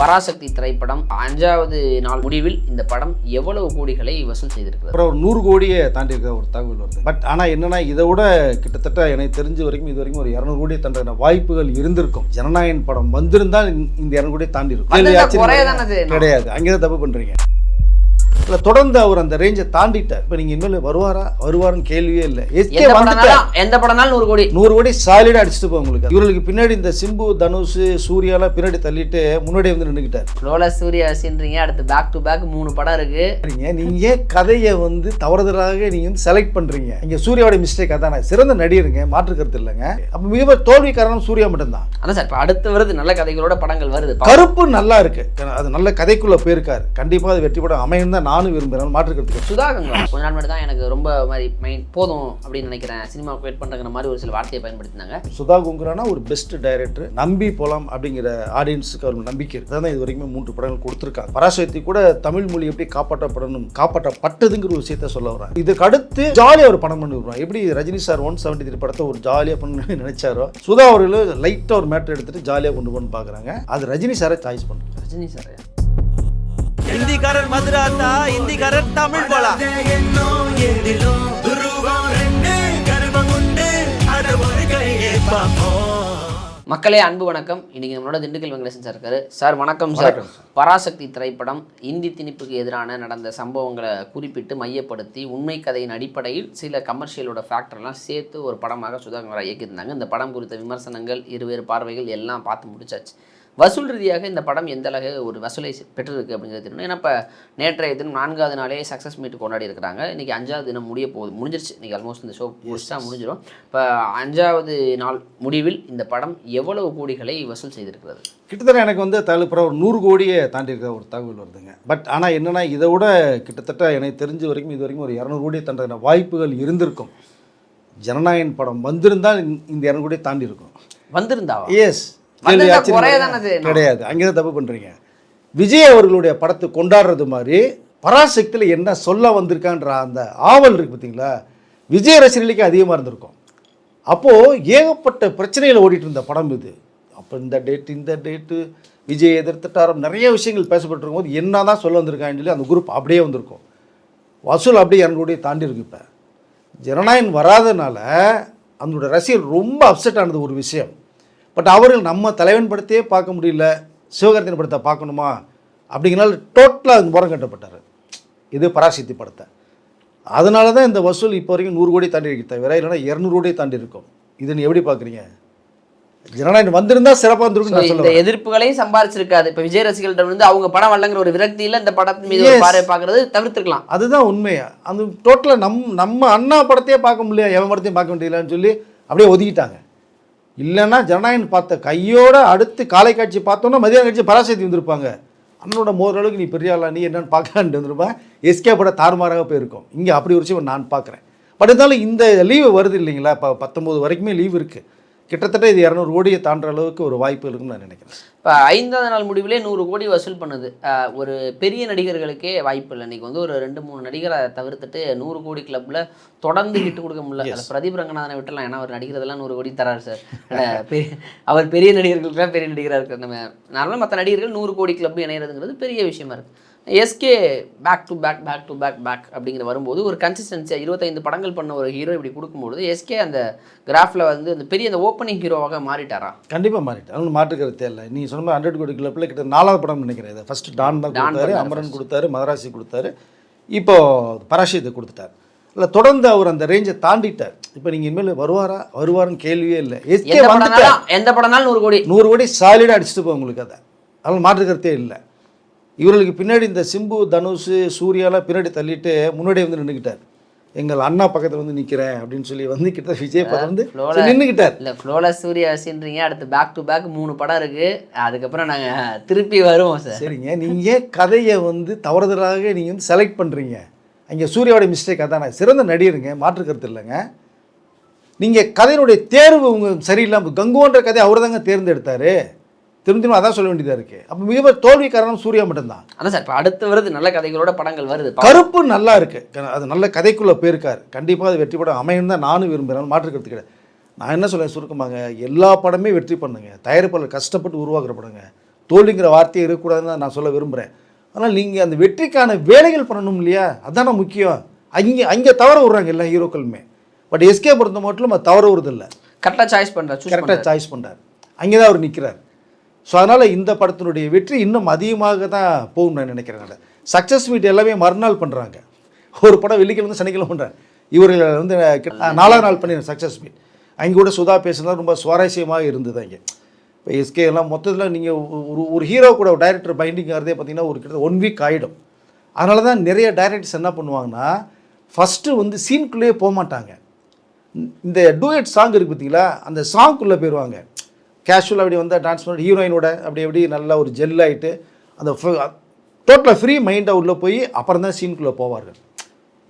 பராசக்தி திரைப்படம் அஞ்சாவது நாள் முடிவில் இந்த படம் எவ்வளவு கோடிகளை வசூல் செய்திருக்கிறது? அப்புறம் ஒரு நூறு கோடியை தாண்டி இருக்க ஒரு தகவல் வருது. பட் ஆனால் என்னன்னா இதை விட கிட்டத்தட்ட எனக்கு தெரிஞ்ச வரைக்கும் இது வரைக்கும் ஒரு இரநூறு கோடியை தாண்டின வாய்ப்புகள் இருந்திருக்கும். ஜனநாயகன் படம் வந்திருந்தால் இந்த- இரநூறு கோடியை தாண்டி இருக்கும். கிடையாது. அங்கே தான் தப்பு பண்ணுறீங்க இல்லை தொடர்ந்து அவர் அந்த ரேஞ்சை தாண்டிட்டார். இப்போ நீங்கள் இனிமேல் வருவாரா? வருவாருன்னு கேள்வியே இல்லை. எஸ்கே எந்த படம்னாலும் நூறு கோடி. நூறு கோடி சாலிடாக அடிச்சுட்டு போய் உங்களுக்கு. இவர்களுக்கு பின்னாடி இந்த சிம்பு தனுஷ் சூர்யாலாம் பின்னாடி தள்ளிட்டு முன்னாடி வந்து நின்றுக்கிட்டார் லோலா சூர்யாசின்றீங்க அடுத்து பேக் டு பேக் மூணு படம் இருக்கு. நீங்க ஏன் கதையை வந்து தவறுதலாக நீங்க வந்து செலக்ட் பண்றீங்க? இங்க சூர்யாவோட மிஸ்டேக் அதானே. சிறந்த நடிகருங்க. மாற்று கருத்து இல்லைங்க. அப்ப மிக தோல்வி காரணம் சூர்யா மட்டும்தான். அதான் சார் இப்போ அடுத்து வருது. நல்ல கதைகளோட படங்கள் வருது. கருப்பு நல்லா இருக்கு. அது நல்ல கதைக்குள்ள போயிருக்காரு. கண்டிப்பா அது வெற்றி படம் அமையும் தான் நானும் விரும்புகிறேன் மாற்று கருத்து கிடையாது. சுதா கங்கா கொஞ்ச நாள் முன்னாடி தான் எனக்கு ரொம்ப மாதிரி மைண்ட் போதும் அப்படின்னு நினைக்கிறேன். சினிமாவுக்கு வெயிட் பண்ணுறங்கிற மாதிரி ஒரு சில வார்த்தையை பயன்படுத்தினாங்க. சுதா குங்குரானா ஒரு பெஸ்ட் டைரக்டர் நம்பி போலாம் அப்படிங்கிற ஆடியன்ஸுக்கு அவர் நம்பிக்கை இருக்கு. அதான் இது வரைக்கும் மூன்று படங்கள் கொடுத்துருக்காங்க. பராசக்தி கூட தமிழ் மொழி எப்படி காப்பாற்றப்படணும் காப்பாற்றப்பட்டதுங்கிற ஒரு விஷயத்த சொல்ல வராங்க இதுக்கு அடுத்து ஜாலியாக ஒரு படம் பண்ணி எப்படி Rajini sir one seventy three படத்தை ஒரு ஜாலியாக பண்ணு நினைச்சாரோ சுதா அவர்கள் லைட்டாக ஒரு மேட்டர் எடுத்துட்டு ஜாலியாக கொண்டு போகணும்னு பார்க்குறாங்க அது ரஜினி சாரை சாய்ஸ் பண்ணுறாங்க ரஜினி சார் ஹிந்திக்காரர் மதுராந்தா ஹிந்திக்காரர் தமிழ் போலா. மக்களே அன்பு வணக்கம். இன்னைக்கு நம்மளோட திண்டுக்கல் வெங்கடேசன் சார் இருக்காரு. சார் வணக்கம் சார் பராசக்தி திரைப்படம் இந்தி திணிப்புக்கு எதிரான நடந்த சம்பவங்களை குறிப்பிட்டு மையப்படுத்தி உண்மை கதையின் அடிப்படையில் சில கமர்ஷியலோட ஃபேக்டர்லாம் சேர்த்து ஒரு படமாக சுதாகரா இயக்கியிருந்தாங்க. இந்த படம் குறித்த விமர்சனங்கள் இருவேறு பார்வைகள் எல்லாம் பார்த்து முடிச்சாச்சு. வசூல் ரீதியாக இந்த படம் எந்த அளவு ஒரு வசூலை பெற்றிருக்கு அப்படிங்கிறது தெரியணும் ஏன்னா இப்போ நேற்றைய தினம் நான்காவது நாளே சக்ஸஸ் மீட் கொண்டாடி இருக்கிறாங்க. இன்றைக்கி அஞ்சாவது தினம் முடிய போகுது. முடிஞ்சிருச்சு. இன்றைக்கி ஆல்மோஸ்ட் இந்த ஷோ முடிச்சா முடிஞ்சிடும் இப்போ அஞ்சாவது நாள் முடிவில் இந்த படம் எவ்வளவு கோடிகளை வசூல் செய்திருக்கிறது? கிட்டத்தட்ட எனக்கு வந்து தகவல் ஒரு நூறு கோடியை தாண்டி இருக்க ஒரு தகவல் வருதுங்க. பட் ஆனால் என்னன்னா இதை விட கிட்டத்தட்ட எனக்கு தெரிஞ்ச வரைக்கும் இது வரைக்கும் ஒரு இரநூறு கோடியை தாண்டின வாய்ப்புகள் இருந்திருக்கும். ஜனநாயகன் படம் வந்திருந்தால் இந்த- இரநூறு கோடியை தாண்டி இருக்கும் வந்திருந்தாவா? எஸ் கிடையாது. அங்கே தப்பு பண்ணுறீங்க விஜய் அவர்களுடைய படத்தை கொண்டாடுறது மாதிரி பராசக்தியில் என்ன சொல்ல வந்திருக்கான்ற அந்த ஆவல் இருக்குது பார்த்தீங்களா விஜய் ரசிகர்களுக்கு அதிகமாக இருந்திருக்கும். அப்போது ஏகப்பட்ட பிரச்சனைகள் ஓடிட்டு இருந்த படம் இது. அப்போ இந்த டேட் இந்த டேட்டு விஜய் எதிர்த்துட்டாரம் நிறைய விஷயங்கள் பேசப்பட்டிருக்கும் போது என்ன தான் சொல்ல வந்திருக்காங்கன்னு சொல்லி அந்த குரூப் அப்படியே வந்திருக்கும். வசூல் அப்படியே கோடியை தாண்டி இருக்கு இப்போ. ஜனநாயகன் வராதனால அதனோட ரசிகர் ரொம்ப அப்செட் ஆனது ஒரு விஷயம். பட் அவர்கள் நம்ம தலைவன் படத்தையே பார்க்க முடியல சிவகார்த்திகன் படத்தை பார்க்கணுமா? அப்படிங்கிறனால டோட்டலாக அது முறம் கட்டப்பட்டார். இது பராசக்தி படத்தை. அதனால தான் இந்த வசூல் இப்போ வரைக்கும் நூறு கோடி தாண்டி இருக்கு தவிர இல்லைன்னா இரநூறு கோடி தாண்டி இருக்கும். இதை நீ எப்படி பார்க்குறீங்க? ஜனநாயகன் வந்திருந்தா சிறப்பாக இருந்திருக்கும் இந்த எதிர்ப்புகளையும் சம்பாரிச்சிருக்காது. இப்போ விஜய் ரசிகர்கள்ட்ட வந்து அவங்க படம் வரலங்கிற ஒரு விரக்தியில இந்த படத்தின் மீது. பார்வை பார்க்கறது தவிர்த்துக்கலாம் அதுதான் உண்மையா அந்த டோட்டலாக நம் நம்ம அண்ணா படத்தையே பார்க்க முடியல எவன் படத்தையும் பார்க்க முடியலன்னு சொல்லி அப்படியே ஒதுக்கிட்டாங்க. இல்லைன்னா ஜனநாயகன் பார்த்த கையோட அடுத்து காலை காட்சி பார்த்தோன்னா மதியான காட்சி பராசக்தி வந்திருப்பாங்க. அண்ணனோட மோதளவுக்கு நீ பெரிய ஆளா நீ என்னன்னு பார்க்கலான்ட்டு வந்திருப்பேன் எஸ்கே பட தாறுமாறாக போயிருக்கோம். இங்கே அப்படி ஒரு விஷயம் நான் பார்க்குறேன். பட் இருந்தாலும் இந்த லீவு வருது இல்லைங்களா? இப்போ பத்தொம்போது வரைக்குமே லீவ் இருக்குது கிட்டத்தட்ட இது இரநூறு கோடியை தாண்டுற அளவுக்கு ஒரு வாய்ப்பு இருக்குன்னு நான் நினைக்கிறேன். இப்போ ஐந்தாவது நாள் முடிவிலே நூறு கோடி வசூல் பண்ணுது. ஒரு பெரிய நடிகர்களுக்கே வாய்ப்பு இல்லை. இன்னைக்கு வந்து ஒரு ரெண்டு மூணு நடிகரை தவிர்த்துட்டு நூறு கோடி கிளப்ல தொடர்ந்து ஹிட் கொடுக்க முடியல. அது பிரதீப் ரங்கநாதனை விட்டுலாம் ஏன்னா அவர் நடிக்கிறதெல்லாம் நூறு கோடி தராரு சார். பெரிய- அவர் பெரிய நடிகர்களுக்குலாம் பெரிய நடிகராக இருக்கார். நம்ம நார்மலாக மற்ற நடிகர்கள் நூறு கோடி கிளப் இணையிறதுங்கிறது பெரிய விஷயமா இருக்கு. SK back to back back to back back அப்படிங்கிற வரும்போது ஒரு கன்சிஸ்டன்சியாக இருபத்தைந்து படங்கள் பண்ண ஒரு ஹீரோ இப்படி கொடுக்கும்போது எஸ்கே அந்த கிராஃபில் வந்து அந்த பெரிய அந்த ஓப்பனிங் ஹீரோவாக மாறிட்டாரா? கண்டிப்பாக மாறிட்டு அவனு மாற்றுக்கிறது தேவையில்லை. நீ சொன்ன மாதிரி ஹண்ட்ரட் கோடி கிளப்பில் கிட்ட நாலாவது படம் நினைக்கிறேன் இதை. ஃபஸ்ட்டு டான் தான் கொடுத்தாரு அமரன் கொடுத்தாரு மதராசி கொடுத்தாரு. இப்போ பராஷித்தை கொடுத்துட்டார். இல்லை தொடர்ந்து அவர் அந்த ரேஞ்சை தாண்டிட்டார். இப்போ நீங்கள் இனிமேல் வருவாரா? வருவாருன்னு கேள்வியே இல்லை. எஸ்கே எந்த படம்னாலும் எந்த படம்னாலும் நூறு கோடி. நூறு கோடி சாலிடாக அடிச்சுட்டு போய் உங்களுக்கு அதை. அதனால் மாற்றுக்கிறதே இல்லை. இவர்களுக்கு பின்னாடி இந்த சிம்பு தனுஷ் சூர்யாலாம் பின்னாடி தள்ளிட்டு முன்னாடி வந்து நின்றுக்கிட்டார் எங்கள் அண்ணா பக்கத்தில் வந்து நிற்கிறேன் அப்படின்னு சொல்லி வந்து கிட்ட விஜய் பக்கம் வந்து நின்றுக்கிட்டார் இல்லை ஃப்ளோல சூர்யாசின்றீங்க அடுத்து பேக் டு பேக் மூணு படம் இருக்கு. அதுக்கப்புறம் நாங்கள் திருப்பி வருவோம் சார் சரிங்க. நீங்கள் கதையை வந்து தவறுதலாக நீங்கள் வந்து செலக்ட் பண்ணுறீங்க அங்கே சூர்யாவோட மிஸ்டேக் அதானே. சிறந்த நடிகருங்க. மாற்று கருத்து இல்லைங்க. நீங்கள் கதையினுடைய தேர்வு உங்கள் சரியில்லாமல் கங்குன்ற கதையை அவர் தாங்க தேர்ந்தெடுத்தார். திரும்ப திரும்ப அதான் சொல்ல வேண்டியதாக இருக்குது அப்போ மிக தோல்வி காரணம் சூர்யா மட்டும்தான். அதான் சார் இப்போ அடுத்து வருது நல்ல கதைகளோட படங்கள் வருது. கருப்பு நல்லா இருக்கு. க- அது நல்ல கதைக்குள்ளே போயிருக்கார். கண்டிப்பாக அது வெற்றி படம் அமையும் தான் நானும் விரும்புகிறேன் மாற்று கருத்து கிடையாது. நான் என்ன சொல்ல சுருக்கமாங்க எல்லா படமே வெற்றி பண்ணுங்க. தயாரிப்பாளர் கஷ்டப்பட்டு உருவாக்குற படங்க. தோல்விங்கிற வார்த்தையே இருக்கக்கூடாதுன்னு தான் நான் சொல்ல விரும்புகிறேன் ஆனால் நீங்கள் அந்த வெற்றிக்கான வேலைகள் பண்ணணும் இல்லையா? அதானே முக்கியம். அங்கே அங்கே தவற விடுறாங்க எல்லா ஹீரோக்களுமே. பட் எஸ்கே பொறுத்த மட்டும் அது தவற விடுறதில்ல. கரெக்டாக சாய்ஸ் பண்ணுற சூஸ் கரெக்டாக சாய்ஸ் பண்ணுறார் அங்கே தான் அவர் நிற்கிறார் ஸோ அதனால் இந்த படத்தினுடைய வெற்றி இன்னும் அதிகமாக தான் போகும் நான் நினைக்கிறேன் சக்ஸஸ் மீட் எல்லாமே மறுநாள் பண்ணுறாங்க ஒரு படம் வெள்ளிக்கிழமை சனிக்கிழமை பண்ணுறேன் இவர்கள் வந்து கிட்ட- நாலாவது நாள் பண்ணி சக்ஸஸ் மீட் அங்கே கூட சுதா பேசுனது ரொம்ப சுவாரஸ்யமாக இருந்தது அங்கே. இப்போ எஸ்கே எல்லாம் மொத்தத்தில் நீங்கள் ஒரு ஒரு ஹீரோ கூட டைரக்டர் பைண்டிங் ஆகிறதே பார்த்தீங்கன்னா ஒரு கிட்ட ஒன் வீக் ஆகிடும் அதனால தான் நிறைய டைரக்டர்ஸ் என்ன பண்ணுவாங்கன்னா ஃபஸ்ட்டு வந்து சீனுக்குள்ளேயே போக மாட்டாங்க இந்த டூயட் சாங் இருக்குது பார்த்தீங்களா அந்த சாங்க்குள்ளே போயிடுவாங்க கேஷுவலாக அப்படி வந்து டான்ஸ் பண்ணி ஹீரோயினோட அப்படி எப்படி நல்லா ஒரு ஜெல் ஆகிட்டு அந்த டோட்டலாக ஃப்ரீ மைண்டாக உள்ளே போய் அப்புறம் தான் சீனுக்குள்ளே போவார்கள்.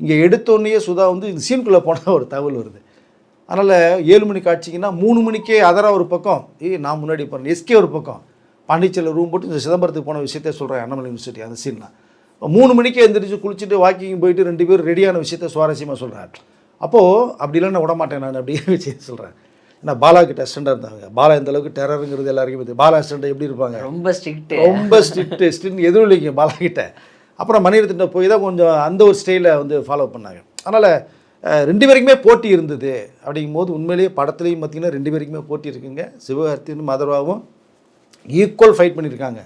இங்கே எடுத்தோடனே சுதா வந்து இந்த சீனுக்குள்ளே போனால் ஒரு தகவல் வருது. அதனால் ஏழு மணி காட்சிக்குன்னா மூணு மணிக்கே அதரா ஒரு பக்கம் ஏய் நான் முன்னாடி போகிறேன் எஸ்கே ஒரு பக்கம். பாண்டிச்சேரியில் ரூம் போட்டு இந்த சிதம்பரத்துக்கு போன விஷயத்த சொல்கிறேன் அண்ணாமலை யூனிவர்சிட்டி அந்த சீன்லாம் மூணு மணிக்கே எழுந்திரிச்சு குளிச்சுட்டு வாக்கிங் போயிட்டு ரெண்டு பேரும் ரெடியான விஷயத்த சுவாரஸ்யமாக சொல்கிறார் அப்போது அப்படிலாம் நான் விட மாட்டேன் நான் அப்படியே விஷயம் சொல்கிறேன் ஏன்னா பாலா கிட்ட அஸ்டண்டாக இருந்தாங்க. பாலா இந்த அளவுக்கு டெரருங்கிறது எல்லாருக்கும் தெரியும். பாலா அஸ்டண்ட் எப்படி இருப்பாங்க? ரொம்ப ஸ்ட்ரிக்ட் ரொம்ப ஸ்ட்ரிக்ட் ஸ்ட்ரிக்ட் எதுவும் இல்லைங்க பாலா கிட்ட அப்புறம் மணிரத்ன போய் தான் கொஞ்சம் அந்த ஒரு ஸ்டைலை வந்து ஃபாலோ பண்ணாங்க. அதனால் ரெண்டு பேருக்குமே போட்டி இருந்தது. அப்படிங்கும்போது உண்மையிலேயே படத்துலையும் பார்த்தீங்கன்னா ரெண்டு பேருக்குமே போட்டி இருக்குங்க. சிவகார்த்தியும் மதர்வாவும் ஈக்குவல் ஃபைட் பண்ணியிருக்காங்க.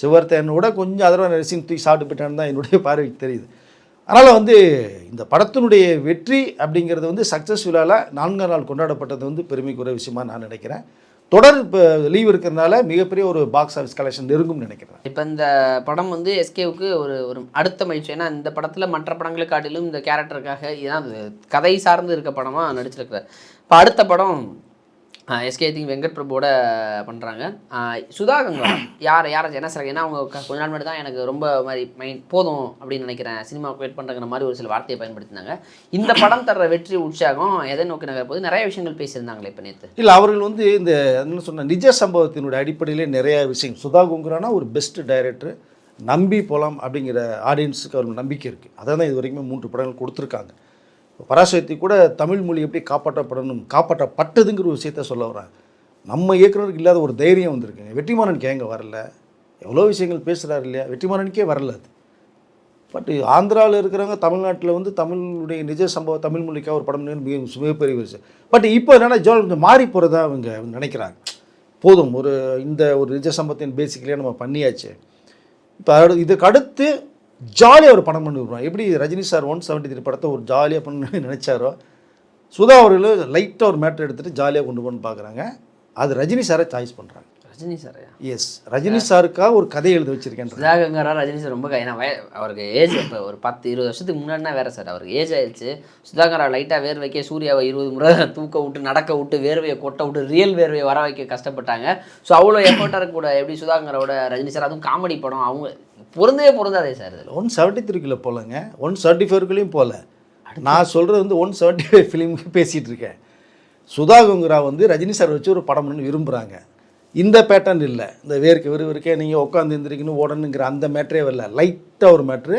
சிவகார்த்தியனை விட கொஞ்சம் அதர்வா நரசிங் தூக்கி சாப்பிட்டு போயிட்டான்னு தான் என்னுடைய பார்வைக்கு தெரியுது. அதனால் வந்து இந்த படத்தினுடைய வெற்றி அப்படிங்கிறது வந்து சக்ஸஸ் விழாவில் நான்காம் நாள் கொண்டாடப்பட்டது வந்து பெருமைக்குரிய விஷயமா நான் நினைக்கிறேன். தொடர் இப்போ லீவ் இருக்கிறதுனால மிகப்பெரிய ஒரு பாக்ஸ் ஆஃபீஸ் கலெக்ஷன் இருக்கும்னு நினைக்கிறேன். இப்போ இந்த படம் வந்து எஸ்கேவுக்கு ஒரு ஒரு அடுத்த மகிழ்ச்சி. ஏன்னா இந்த படத்தில் மற்ற படங்களை காட்டிலும் இந்த கேரக்டருக்காக ஏன்னா கதை சார்ந்து இருக்க படமாக நடிச்சிருக்கிறார். இப்போ அடுத்த படம் எஸ்கே திங் வெங்கட் பிரபுவோட பண்ணுறாங்க சுதா கங்கா யார் யார் என்ன சார் ஏன்னா அவங்க கொஞ்ச நாள் மட்டும் தான் எனக்கு ரொம்ப மாதிரி மைண்ட் போதும் அப்படின்னு நினைக்கிறேன். சினிமா வெயிட் பண்ணுறங்கிற மாதிரி ஒரு சில வார்த்தையை பயன்படுத்தினாங்க. இந்த படம் தர்ற வெற்றி உற்சாகம் எதை நோக்கி நகர போது நிறைய விஷயங்கள் பேசியிருந்தாங்களே இப்போ நேற்று இல்லை அவர்கள் வந்து இந்த என்ன சொன்ன நிஜ சம்பவத்தினுடைய அடிப்படையிலே நிறைய விஷயம். சுதா குங்குரானா ஒரு பெஸ்ட் டைரக்டர் நம்பி போகலாம் அப்படிங்கிற ஆடியன்ஸுக்கு அவருக்கு நம்பிக்கை இருக்குது அதை தான் இது வரைக்குமே மூன்று படங்கள் கொடுத்துருக்காங்க. பராசக்தி கூட தமிழ் மொழி எப்படி காப்பாற்றப்படணும் காப்பாற்றப்பட்டதுங்கிற ஒரு விஷயத்த சொல்ல வராங்க. நம்ம இயக்குனருக்கு இல்லாத ஒரு தைரியம் வந்திருக்குங்க வெற்றிமாறனுக்கு கேங்க வரல. எவ்வளோ விஷயங்கள் பேசுகிறாரு இல்லையா? வெற்றிமாறனுக்கே வரல அது. பட் ஆந்திராவில் இருக்கிறவங்க தமிழ்நாட்டில் வந்து தமிழுடைய நிஜ சம்பவம் தமிழ் மொழிக்காக ஒரு படம் மிக மிகப்பெரிய விஷயம். பட் இப்போ என்னென்னா ஜோல் கொஞ்சம் மாறி போகிறதா அவங்க நினைக்கிறாங்க. போதும். ஒரு இந்த ஒரு நிஜ சம்பவத்தின் பேசிக்கலியாக நம்ம பண்ணியாச்சு. இப்போ இதுக்கு அடுத்து ஜாலியாக ஒரு படம் பண்ணி விடுறோம் எப்படி Rajini sir one seventy three படத்தை ஒரு ஜாலியாக பண்ணணும்னு நினச்சாரோ சுதா அவர்கள் லைட்டாக ஒரு மேட்டர் எடுத்துகிட்டு ஜாலியாக கொண்டு போகணும்னு பார்க்குறாங்க அது ரஜினி சாரை சாய்ஸ் பண்ணுறாங்க ரஜினி சார் எஸ் ரஜினி சாருக்காக ஒரு கதையை எழுதி வச்சிருக்கேன் சுதாகங்கரா ரஜினி சார் ரொம்ப ஏன்னா வய அவருக்கு ஏஜ் இப்போ ஒரு பத்து இருபது வருஷத்துக்கு முன்னாடினா வேற சார். அவருக்கு ஏஜ் ஆயிடுச்சு. சுதாகரா லைட்டாக வேர் வைக்க சூர்யாவை இருபது முறை தூக்க விட்டு நடக்க விட்டு வேர்வையை கொட்ட விட்டு ரியல் வேர்வையை வர வைக்க கஷ்டப்பட்டாங்க. ஸோ அவ்வளோ எஃபர்ட்டாக இருக்க கூட எப்படி சுதாகரோட ரஜினி சார்? அதுவும் காமெடி படம். அவங்க பொருந்தவே பொருந்தாதே சார் இதில். ஒன் செவன்ட்டி த்ரீக்குள்ளே போகலங்க ஒன் செவன்ட்டி ஃபோருக்குள்ளேயும் போகல நான் சொல்கிறது வந்து ஒன் செவன்ட்டி ஃபைவ் ஃபிலிமுக்கு பேசிகிட்டு இருக்கேன். சுதா கங்குரா வந்து ரஜினி சார் வச்சு ஒரு படம் பண்ண விரும்புகிறாங்க இந்த பேட்டர்ன் இல்லை. இந்த வேர்க்கு விறுவிறுக்கே நீங்கள் உட்காந்து எந்திரிக்கணும் ஓடணுங்கிற அந்த மேட்ரே வரல. லைட்டாக ஒரு மேட்ரு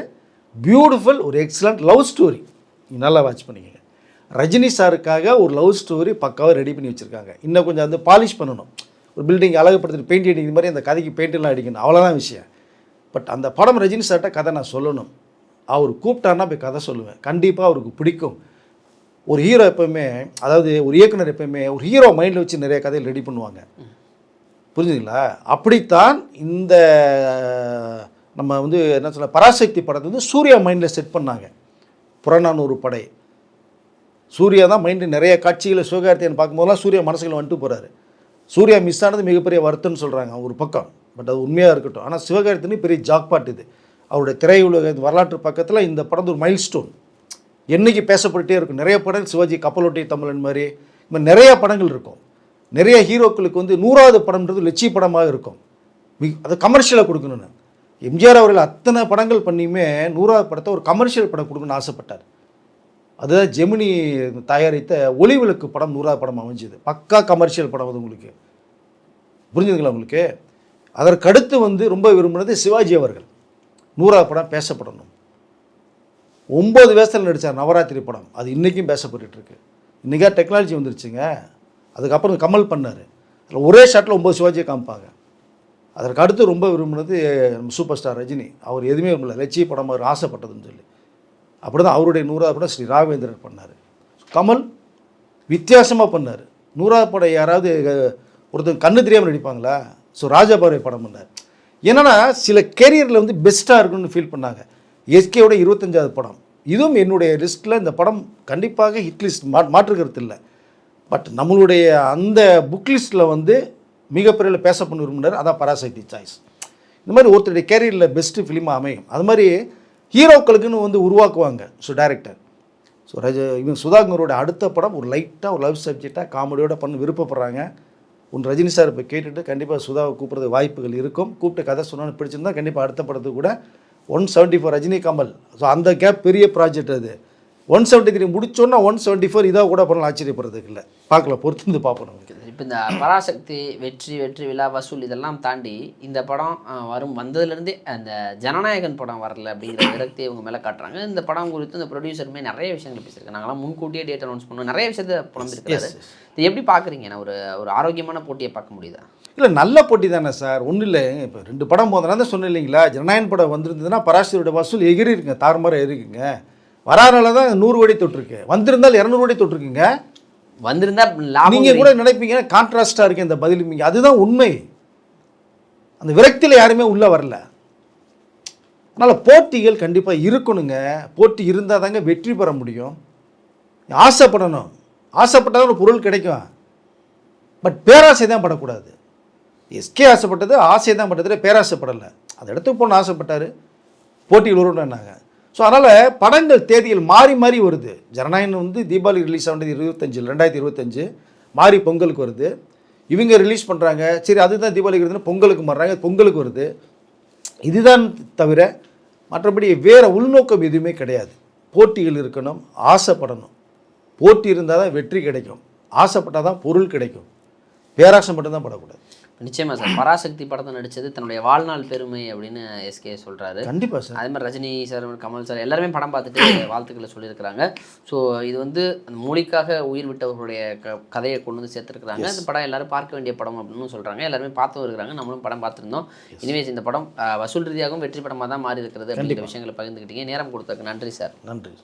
பியூட்டிஃபுல் ஒரு எக்ஸலண்ட் லவ் ஸ்டோரி நீங்கள் நல்லா வாட்ச் பண்ணிக்கங்க. ரஜினி சாருக்காக ஒரு லவ் ஸ்டோரி பக்காவாக ரெடி பண்ணி வச்சுருக்காங்க. இன்னும் கொஞ்சம் வந்து பாலிஷ் பண்ணணும். ஒரு பில்டிங் அழகுப்படுத்திட்டு பெயிண்ட் அடிக்கிற மாதிரி அந்த கதைக்கு பெயிண்டெல்லாம் அடிக்கணும். அவ்வளோதான் விஷயம். பட் அந்த படம் ரஜினி சார்கிட்ட கதை நான் சொல்லணும். அவர் கூப்பிட்டாருன்னா போய் கதை சொல்லுவேன். கண்டிப்பாக அவருக்கு பிடிக்கும். ஒரு ஹீரோ எப்பவுமே அதாவது ஒரு இயக்குனர் எப்பவுமே ஒரு ஹீரோ மைண்டில் வச்சு நிறைய கதைகள் ரெடி பண்ணுவாங்க. புரிஞ்சுதுங்களா? அப்படித்தான் இந்த நம்ம வந்து என்ன சொல்ல பராசக்தி படத்தை வந்து சூர்யா மைண்டில் செட் பண்ணாங்க. புறநானூறு படை. சூர்யா தான் மைண்டு நிறைய காட்சிகளை சிவகார்த்தியன் பார்க்கும்போதெல்லாம் சூர்யா மனசுக்குள்ள வந்துட்டு போகிறாரு சூர்யா மிஸ் ஆனது மிகப்பெரிய வருத்தம்னு சொல்கிறாங்க ஒரு பக்கம். பட் அது உண்மையாக இருக்கட்டும். ஆனால் சிவகார்த்தின்னு பெரிய ஜாக்பாட் இது. அவருடைய திரையுலக வரலாற்று பக்கத்தில் இந்த படம் ஒரு மைல் ஸ்டோன் என்றைக்கு பேசப்பட்டுட்டே இருக்கும். நிறைய படங்கள் சிவாஜி கப்பலோட்டி தமிழன் மாதிரி. இந்த நிறைய படங்கள் இருக்கும். நிறைய ஹீரோக்களுக்கு வந்து நூறாவது படம்ன்றது லட்சிய படமாக இருக்கும். மிக அது கமர்ஷியலாக கொடுக்கணும்னு. எம்ஜிஆர் அவர்கள் அத்தனை படங்கள் பண்ணியுமே நூறாவது படத்தை ஒரு கமர்ஷியல் படம் கொடுக்கணும்னு ஆசைப்பட்டார். அதுதான் ஜெமினி தயாரித்த ஒளிவிளக்கு படம் நூறாவது படம் அமைஞ்சது. பக்கா கமர்ஷியல் படம் அது உங்களுக்கு. புரிஞ்சுதுங்களா உங்களுக்கு? அதற்கடுத்து வந்து ரொம்ப விரும்பினது சிவாஜி அவர்கள். நூறாவது படம் பேசப்படணும். ஒம்பது வயசில் நடித்தார் நவராத்திரி படம். அது இன்றைக்கும் பேசப்பட்டுருக்கு இன்றைக்கா டெக்னாலஜி வந்துருச்சுங்க. அதுக்கப்புறம் கமல் பண்ணார். அதில் ஒரே ஷாட்டில் ஒம்பது சிவாஜியை காமிப்பாங்க. அதற்கு அடுத்து ரொம்ப விரும்பினது நம்ம சூப்பர் ஸ்டார் ரஜினி. அவர் எதுவுமே விரும்பல. லட்சிய படம் ஆசைப்பட்டதுன்னு சொல்லி. அப்படி தான் அவருடைய நூறாவது படம் ஸ்ரீ ராகவேந்திரர் பண்ணார். கமல் வித்தியாசமாக பண்ணார். நூறாவது படம் யாராவது ஒருத்தன் கண்ணு தெரியாமல் நடிப்பாங்களா? ஸோ ராஜபார்வை படம் பண்ணார். என்னென்னா சில கேரியரில் வந்து பெஸ்ட்டாக இருக்குன்னு ஃபீல் பண்ணாங்க. எஸ்கேவோட இருபத்தஞ்சாவது படம். இதுவும் என்னுடைய லிஸ்ட்டில் இந்த படம் கண்டிப்பாக ஹிட் லிஸ்ட் மா மாற்றுக்கிறது இல்லை. பட் நம்மளுடைய அந்த புக் லிஸ்ட்டில் வந்து மிகப்பெரிய பேச பண்ண விரும்பினார் அதான் பராசக்தி சாய்ஸ் இந்த மாதிரி ஒருத்தருடைய கேரியரில் பெஸ்ட்டு ஃபிலிமாக அமையும் அது மாதிரி ஹீரோக்களுக்குன்னு வந்து உருவாக்குவாங்க ஸோ டேரக்டர் ஸோ ரஜ இவன் சுதாகரோட அடுத்த படம் ஒரு லைட்டாக ஒரு லவ் சப்ஜெக்டாக காமெடியோட பண்ண விருப்பப்படுறாங்க. உன் ரஜினி சார் இப்போ கேட்டுட்டு கண்டிப்பாக சுதாவை கூப்பிட்றது வாய்ப்புகள் இருக்கும். கூப்பிட்டு கதை சொன்னாலும் பிடிச்சிருந்தா கண்டிப்பாக அடுத்த படத்துக்கு கூட. One seventy four Rajini Kamal. So அந்த கேப் பெரிய ப்ராஜெக்ட் அது. ஒன் செவன்ட்டி த்ரீ முடிச்சோன்னா ஒன் செவன்ட்டி ஃபோர் இதாக கூட பண்ணலாம். ஆச்சரியப்படுறதுக்கு இல்லை. பார்க்கல பொறுத்து வந்து பார்ப்போம் நமக்கு. இப்போ இந்த பராசக்தி வெற்றி வெற்றி விழா வசூல் இதெல்லாம் தாண்டி இந்த படம் வரும் வந்ததுலேருந்தே அந்த ஜனநாயகன் படம் வரல அப்படிங்கிற விரக்தியை இவங்க மேலே காட்டுறாங்க. இந்த படம் குறித்து இந்த ப்ரொடியூசருமே நிறைய விஷயங்கள் பேசியிருக்காங்க. நாங்களாம் முன்கூட்டியே டேட் அனௌன்ஸ் பண்ணோம். நிறைய விஷயத்த புலம்பிருக்காரு இது எப்படி பார்க்குறீங்க? நான் ஒரு ஒரு ஆரோக்கியமான போட்டியை பார்க்க முடியுதா? இல்லை நல்ல போட்டி தானே சார். ஒன்றும் இல்லை. இப்போ ரெண்டு படம் போதுனா தான் சொன்னேன் இல்லைங்களா? ஜனநாயகன் படம் வந்திருந்ததுன்னா பராசரியோட வசூல் எகிரி இருக்குங்க தாறுமாறாக இருக்குங்க வராதனால தான் நூறு கோடி தொட்டிருக்கு. வந்திருந்தால் இரநூறு கோடி தொட்டிருக்குங்க. வந்திருந்தா நீங்கள் கூட நினைப்பீங்க கான்ட்ராஸ்டாக இருக்கு இந்த பதில். நீங்க அதுதான் உண்மை. அந்த விரக்தியில் யாருமே உள்ளே வரல. அதனால் போட்டிகள் கண்டிப்பாக இருக்கணுங்க. போட்டி இருந்தால் தாங்க வெற்றி பெற முடியும். ஆசைப்படணும். ஆசைப்பட்டால் ஒரு பொருள் கிடைக்கும். பட் பேராசை தான் படக்கூடாது. எஸ்கே ஆசைப்பட்டது ஆசை தான் பட்டதில் பேராசைப்படலை அந்த இடத்துக்கு போகணும்னு ஆசைப்பட்டார். போட்டிகள் வரும்னாங்க ஸோ அதனால் படங்கள் தேதியில் மாறி மாறி வருது. ஜனநாயகன் வந்து தீபாவளி ரிலீஸ் ஆனது இருபத்தஞ்சு ரெண்டாயிரத்தி இருபத்தஞ்சு மாறி பொங்கலுக்கு வருது. இவங்க ரிலீஸ் பண்ணுறாங்க சரி அதுதான் தீபாவளிக்கு வருதுன்னு பொங்கலுக்கு மாறுறாங்க. பொங்கலுக்கு வருது. இதுதான் தவிர மற்றபடி வேறு உள்நோக்கம் எதுவுமே கிடையாது. போட்டிகள் இருக்கணும் ஆசைப்படணும். போட்டி இருந்தால் தான் வெற்றி கிடைக்கும். ஆசைப்பட்டால் தான் பொருள் கிடைக்கும். பேராசை மட்டும்தான் படக்கூடாது. நிச்சயமா சார். பராசக்தி படத்தை நடிச்சது தன்னுடைய வாழ்நாள் பெருமை அப்படின்னு எஸ்கே சொல்றாரு. கண்டிப்பாக சார். அதே மாதிரி ரஜினி சார் கமல் சார் எல்லாருமே படம் பார்த்துட்டு வாழ்த்துக்களை சொல்லியிருக்கிறாங்க. ஸோ இது வந்து அந்த மொழிக்காக உயிர் விட்டவர்களுடைய கதையை கொண்டு வந்து சேர்த்துருக்குறாங்க. இந்த படம் எல்லாரும் பார்க்க வேண்டிய படம் அப்படின்னு சொல்கிறாங்க எல்லாருமே பார்த்து வருகிறாங்க நம்மளும் படம் பார்த்துருந்தோம். இனிமேல் இந்த படம் வசூல் ரீதியாகவும் வெற்றி படமாக தான் மாறி இருக்கிறது அப்படிங்கிற விஷயங்களை பகிர்ந்துக்கிட்டீங்க நேரம் கொடுத்ததுக்கு நன்றி சார். நன்றி.